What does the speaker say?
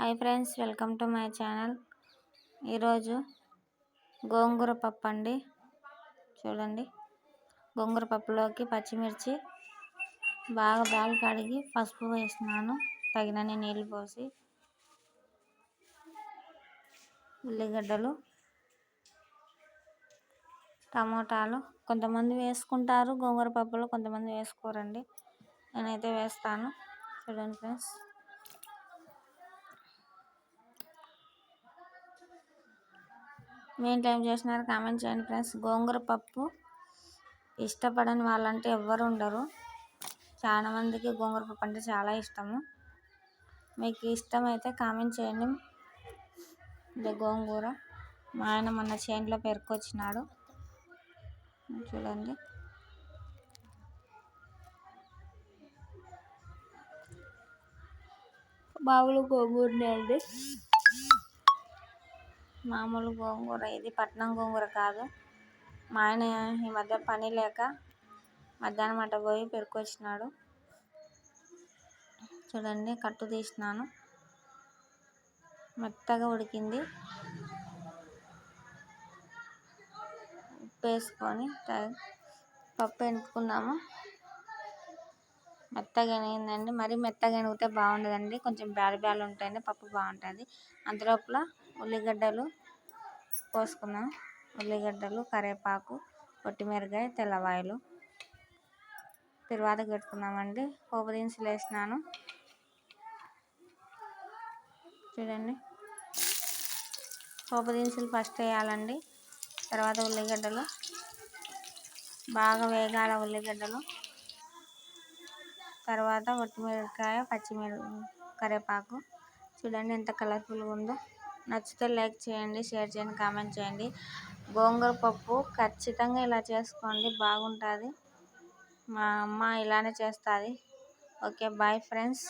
Hi friends welcome to my channel. ఈరోజు గోంగూర పప్పు అండి. చూడండి. గోంగూర పప్పులోకి పచ్చిమిర్చి బాగా బాగా కడిగి పసుపు వేసినాను తగినన్ని నీళ్ళు పోసి ఉల్లిగడ్డలు టమోటాలు. కొంతమంది వేసుకుంటారు గోంగూర పప్పులో కొంతమంది వేసుకోరండి. నేనైతే వేస్తాను. చూడండి ఫ్రెండ్స్. మెయిన్ టైం చేసినారు కామెంట్ చేయండి ఫ్రెండ్స్. గోంగూర పప్పు ఇష్టపడని వాళ్ళంటే ఎవ్వరు ఉండరు. చాలా మందికి గోంగూర పప్పు అంటే చాలా ఇష్టము. మీకు ఇష్టమైతే కామెంట్ చేయండి. ఇది గోంగూర. మా ఆయన మొన్న చేనులో పెరుకొచ్చినాడు. చూడండి. బావులు గోంగూరనే అండి. మామూలు గోంగూర. ఇది పట్నం గోంగూర కాదు. మా ఆయన ఈ మధ్య పని లేక మధ్యాహ్నం అట్ట పోయి పెరుకొచ్చినాడు చూడండి కట్టు తీసినాను. మెత్తగా ఉడికింది. ఉప్పు వేసుకొని పప్పు ఎనుకున్నాము మెత్తగా అయిందండి. మరీ మెత్తగా ఎనిగితే బాగుండదండి. కొంచెం బ్యాలు బ్యాలు ఉంటేనే పప్పు బాగుంటుంది. అంతలోపల ఉల్లిగడ్డలు కోసుకున్నాం ఉల్లిగడ్డలు కరివేపాకు కొట్టిమిరకాయ తెల్లవాయలు. తిరువాత పెట్టుకున్నామండి పోపు దినుసులు వేసినాను. చూడండి. పోపు దినుసులు ఫస్ట్ వేయాలండి. తర్వాత ఉల్లిగడ్డలు. బాగా వేగాల ఉల్లిగడ్డలు. తర్వాత కొత్తిమీరకాయ పచ్చిమిర కరివేపాకు. చూడండి ఎంత కలర్ఫుల్గా ఉందో. నచ్చితే లైక్ చేయండి షేర్ చేయండి కామెంట్ చేయండి. గోంగూర పప్పు ఖచ్చితంగా ఇలా చేసుకోండి బాగుంటుంది. మా అమ్మ ఇలానే చేస్తుంది. Okay bye friends.